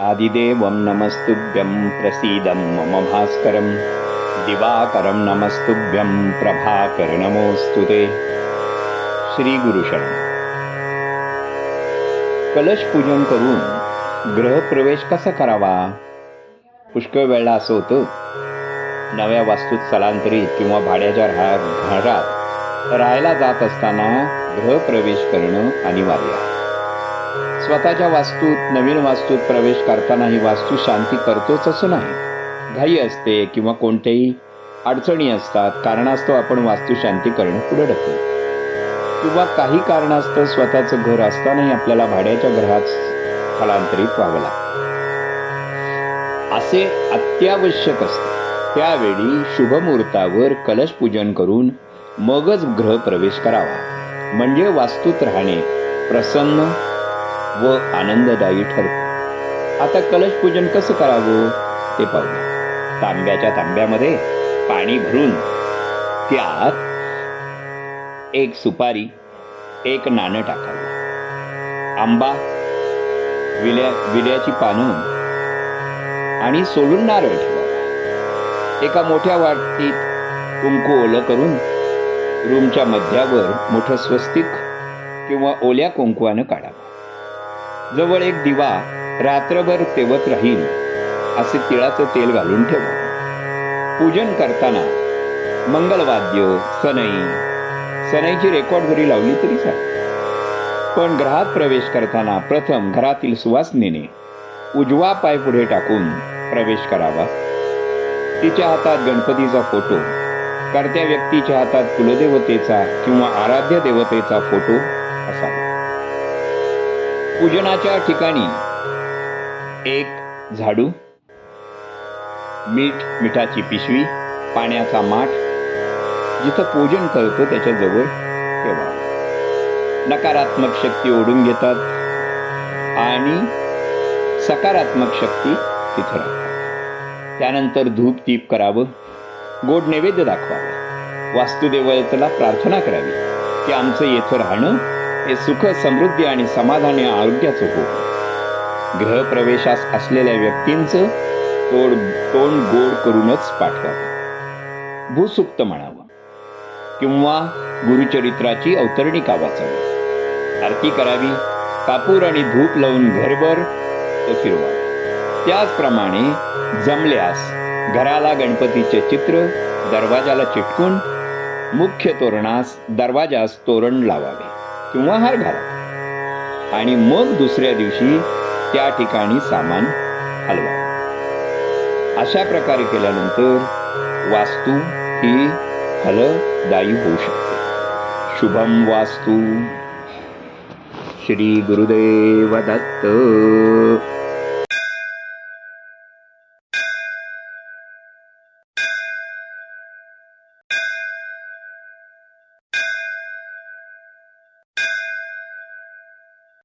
आदिदेवं नमस्तुभ्यं प्रसीदं मम भास्करं दिवाकरं नमस्तुभ्यं प्रभाकर्णमोऽस्तु ते। श्री कलशपूजन करून ग्रहप्रवेश कसा करावा? पुष्कळ वेळा असं होतं नव्या वास्तूत स्थलांतरित किंवा भाड्याच्या राहत घरात राहायला जात असताना गृहप्रवेश करणं अनिवार्य आहे. स्वतःच्या वास्तूत नवीन वास्तूत प्रवेश करताना ही वास्तू शांती करतोच असं नाही. घाई असते किंवा कोणत्याही अडचणी असतात कारणास्तव आपण वास्तू शांती करणं पुढे ढकलतो किंवा काही कारणास्तव स्वतःचं घर असतानाही आपल्याला भाड्याच्या घरात स्थलांतरित व्हावं लागतं. असे अत्यावश्यक असते. त्यावेळी शुभमुहूर्तावर कलश पूजन करून मगच ग्रह प्रवेश करावा. म्हणजे वास्तूत राहणे प्रसन्न व आनंददायी ठरते. आता कलश पूजन कसं करावं ते पाहूया. तांब्याच्या तांब्यामध्ये पाणी भरून त्यात एक सुपारी एक नाणं टाकावं. आंबा विल्या विल्याची पानं आणि सोलून नारळ ठेवावा. एका मोठ्या वाटीत कुंकू ओलं करून रूमच्या मध्यावर मोठं स्वस्तिक किंवा ओल्या कुंकवानं काढावं. जवळ एक दिवा रात्रभर तेवत राहील असे तिळाचं तेल घालून ठेवा. पूजन करताना मंगलवाद्य सनई सनईची रेकॉर्ड जरी लावली तरी चालेल. पण घरात प्रवेश करताना प्रथम घरातील सुवासनेने उजवा पाय पुढे टाकून प्रवेश करावा. तिच्या हातात गणपतीचा फोटो करत्या व्यक्तीच्या हातात कुलदेवतेचा किंवा आराध्य देवतेचा फोटो असावा. पूजनाच्या ठिकाणी एक झाडू मीठ मिठाची पिशवी पाण्याचा माठ जिथं पूजन करतो त्याच्याजवळ ठेवा. नकारात्मक शक्ती ओढून घेतात आणि सकारात्मक शक्ती तिथं राहतात. त्यानंतर धूप दीप करावं गोड नैवेद्य दाखवावं. वास्तुदेवतेला प्रार्थना करावी की आमचं येथं राहणं हे सुख समृद्धी आणि समाधान या आरोग्याचं हो ग्रहप्रवेशास असलेल्या व्यक्तींचं तोड तोंड गोड करूनच पाठवावं. भूसुक्त म्हणावं. किंवा गुरुचरित्राची अवतरणिका वाचावी. आरती करावी. कापूर आणि धूप लावून घरभर फिरवा त्याचप्रमाणे जमल्यास घराला गणपतीचे चित्र दरवाजाला चिटकून मुख्य तोरणास दरवाजास तोरण लावावे. किंवा हार घाला. आणि मग दुसऱ्या दिवशी त्या ठिकाणी सामान हलवा. अशा प्रकारे केल्यानंतर वास्तू ही फलदायी होऊ शकते. शुभम वास्तू. श्री गुरुदेव दत्त.